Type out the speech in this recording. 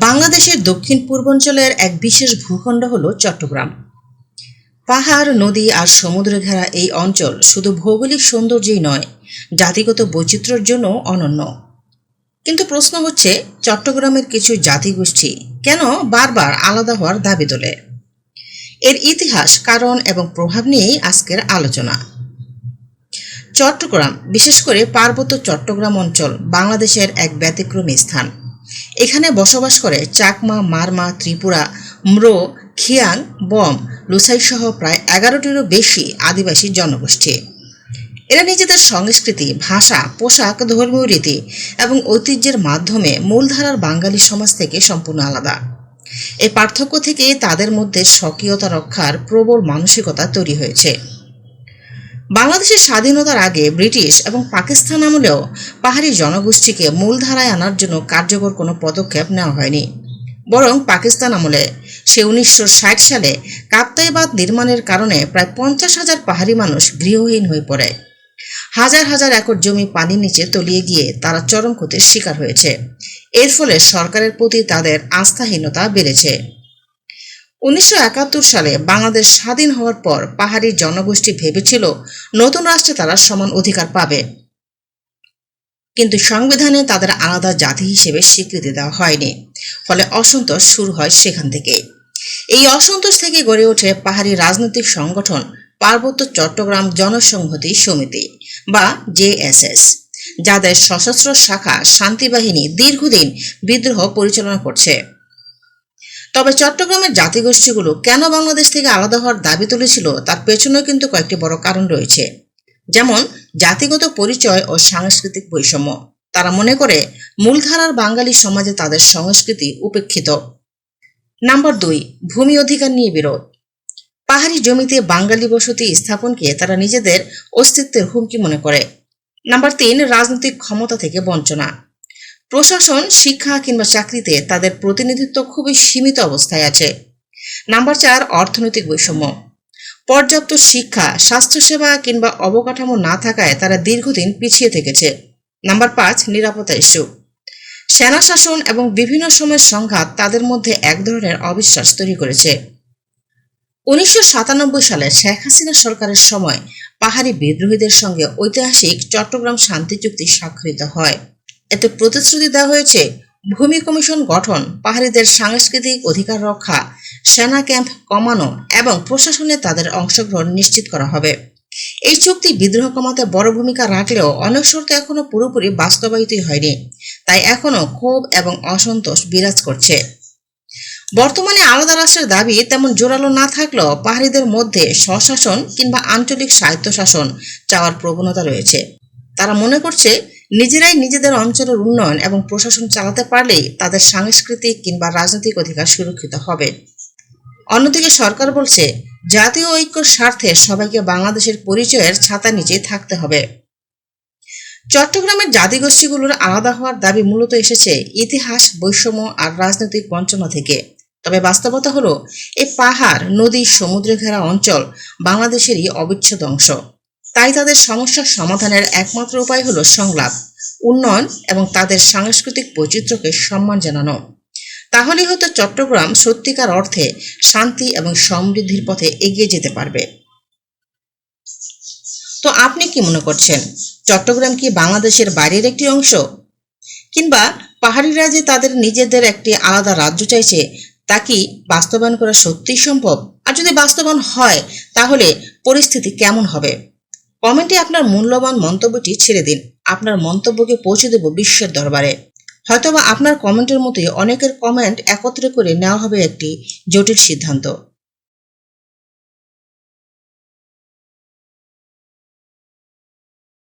বাংলাদেশের দক্ষিণ পূর্বাঞ্চলের এক বিশেষ ভূখণ্ড হল চট্টগ্রাম। পাহাড়, নদী আর সমুদ্র ঘেরা এই অঞ্চল শুধু ভৌগোলিক সৌন্দর্যই নয়, জাতিগত বৈচিত্র্যের জন্য অনন্য। কিন্তু প্রশ্ন হচ্ছে, চট্টগ্রামের কিছু জাতিগোষ্ঠী কেন বারবার আলাদা হওয়ার দাবি তোলে? এর ইতিহাস, কারণ এবং প্রভাব নিয়েই আজকের আলোচনা। চট্টগ্রাম, বিশেষ করে পার্বত্য চট্টগ্রাম অঞ্চল বাংলাদেশের এক ব্যতিক্রমী স্থান। এখানে বসবাস করে চাকমা, মারমা, ত্রিপুরা, ম্রো, খিয়াং, বম, লুসাই সহ প্রায় এগারোটিরও বেশি আদিবাসী জনগোষ্ঠী। এরা নিজেদের সংস্কৃতি, ভাষা, পোশাক, ধর্মীয় রীতি এবং ঐতিহ্যের মাধ্যমে মূলধারার বাঙালি সমাজ থেকে সম্পূর্ণ আলাদা। এই পার্থক্য থেকে তাদের মধ্যে স্বকীয়তা রক্ষার প্রবল মানসিকতা তৈরি হয়েছে। বাংলাদেশের স্বাধীনতার আগে ব্রিটিশ এবং পাকিস্তান আমলেও পাহাড়ি জনগোষ্ঠীকে মূলধারায় আনার জন্য কার্যকর কোনো পদক্ষেপ নেওয়া হয়নি। বরং পাকিস্তান আমলে সে উনিশশো ষাট সালে কাপ্তাইবাদ নির্মাণের কারণে প্রায় পঞ্চাশ হাজার পাহাড়ি মানুষ গৃহহীন হয়ে পড়ে। হাজার হাজার একর জমি পানির নিচে তলিয়ে গিয়ে তারা চরম ক্ষতির শিকার হয়েছে। এর ফলে সরকারের প্রতি তাদের আস্থাহীনতা বেড়েছে। উনিশশো একাত্তর সালে বাংলাদেশ স্বাধীন হওয়ার পর পাহাড়ি জনগোষ্ঠী ভেবেছিল নতুন রাষ্ট্রে তারা সমান অধিকার পাবে। কিন্তু সংবিধানে তাদের আলাদা জাতি হিসেবে স্বীকৃতি দেওয়া হয়নি। ফলে অসন্তোষ শুরু হয় সেখান থেকে এই অসন্তোষ থেকে গড়ে ওঠে পাহাড়ি রাজনৈতিক সংগঠন পার্বত্য চট্টগ্রাম জনসংহতি সমিতি বা জেএসএস যাদের সশস্ত্র শাখা শান্তিবাহিনী দীর্ঘদিন বিদ্রোহ পরিচালনা করছে। তবে চট্টগ্রামের জাতিগোষ্ঠীগুলো কেন বাংলাদেশ থেকে আলাদা হওয়ার দাবি তুলেছিল, তার পেছনেও কিন্তু কয়েকটি বড় কারণ রয়েছে। যেমন, জাতিগত পরিচয় ও সাংস্কৃতিক বৈষম্য। তারা মনে করে, মূলধারার বাঙালি সমাজে তাদের সংস্কৃতি উপেক্ষিত। নাম্বার দুই, ভূমি অধিকার নিয়ে বিরোধ। পাহাড়ি জমিতে বাঙালি বসতি স্থাপনকে তারা নিজেদের অস্তিত্বের হুমকি মনে করে। নাম্বার তিন, রাজনৈতিক ক্ষমতা থেকে বঞ্চনা। প্রশাসন, শিক্ষা কিংবা চাকরিতে তাদের প্রতিনিধিত্ব খুবই সীমিত অবস্থায় আছে। নাম্বার চার, অর্থনৈতিক বৈষম্য। পর্যাপ্ত শিক্ষা, স্বাস্থ্যসেবা কিংবা অবকাঠামো না থাকায় তারা দীর্ঘদিন পিছিয়ে থেকেছে। নাম্বার পাঁচ, নিরাপত্তা ইস্যু। সেনা শাসন এবং বিভিন্ন সময়ের সংঘাত তাদের মধ্যে এক ধরনের অবিশ্বাস তৈরি করেছে। উনিশশো সাতানব্বই সালে শেখ হাসিনা সরকারের সময় পাহাড়ি বিদ্রোহীদের সঙ্গে ঐতিহাসিক চট্টগ্রাম শান্তি চুক্তি স্বাক্ষরিত হয়। এতে প্রতিশ্রুতি দেওয়া হয়েছে, ভূমি কমিশন গঠন, পাহাড়িদের সাংস্কৃতিক অধিকার রক্ষা, সেনা ক্যাম্প কমানো এবং প্রশাসনে তাদের অংশগ্রহণ নিশ্চিত করা হবে। এই চুক্তি বিদ্রোহ কমাতে বড় ভূমিকা রাখলেও অনেক শর্ত এখনও পুরোপুরি বাস্তবায়িতই হয়নি, তাই এখনও ক্ষোভ এবং অসন্তোষ বিরাজ করছে। বর্তমানে আলাদা রাষ্ট্রের দাবি তেমন জোরালো না থাকলেও পাহাড়িদের মধ্যে স্বশাসন কিংবা আঞ্চলিক স্বায়ত্তশাসন চাওয়ার প্রবণতা রয়েছে। তারা মনে করছে নিজেরাই নিজেদের অঞ্চলের উন্নয়ন এবং প্রশাসন চালাতে পারলেই তাদের সাংস্কৃতিক কিংবা রাজনৈতিক অধিকার সুরক্ষিত হবে। অন্যদিকে সরকার বলছে, জাতীয় ঐক্যর স্বার্থে সবাইকে বাংলাদেশের পরিচয়ের ছাতা নিচে থাকতে হবে। চট্টগ্রামের জাতিগোষ্ঠীগুলোর আলাদা হওয়ার দাবি মূলত এসেছে ইতিহাস, বৈষম্য আর রাজনৈতিক বঞ্চনা থেকে। তবে বাস্তবতা হলো এই পাহাড়, নদী সমুদ্রে ঘেরা অঞ্চল বাংলাদেশেরই অবিচ্ছেদ অংশ। তাই তাদের সমস্যার সমাধানের একমাত্র উপায় হলো সংলাপ, উন্নয়ন এবং তাদের সাংস্কৃতিক বৈচিত্র্যকে সম্মান জানানো। তাহলেই হয়তো চট্টগ্রাম সত্যিকার অর্থে শান্তি এবং সমৃদ্ধির পথে এগিয়ে যেতে পারবে। তো আপনি কি মনে করছেন, চট্টগ্রাম কি বাংলাদেশের বাইরের একটি অংশ? কিংবা পাহাড়িরা যে তাদের নিজেদের একটি আলাদা রাজ্য চাইছে, তা কি বাস্তবায়ন করা সত্যিই সম্ভব? আর যদি বাস্তবায়ন হয়, তাহলে পরিস্থিতি কেমন হবে? কমেন্টে আপনার মূল্যবান মন্তব্যটি ছেড়ে দিন। আপনার মন্তব্যকে পৌঁছে দেব বিশ্বের দরবারে। হয়তোবা আপনার কমেন্টের মতোই অনেকের কমেন্ট একত্রে করে নেওয়া হবে একটি জটিল সিদ্ধান্ত।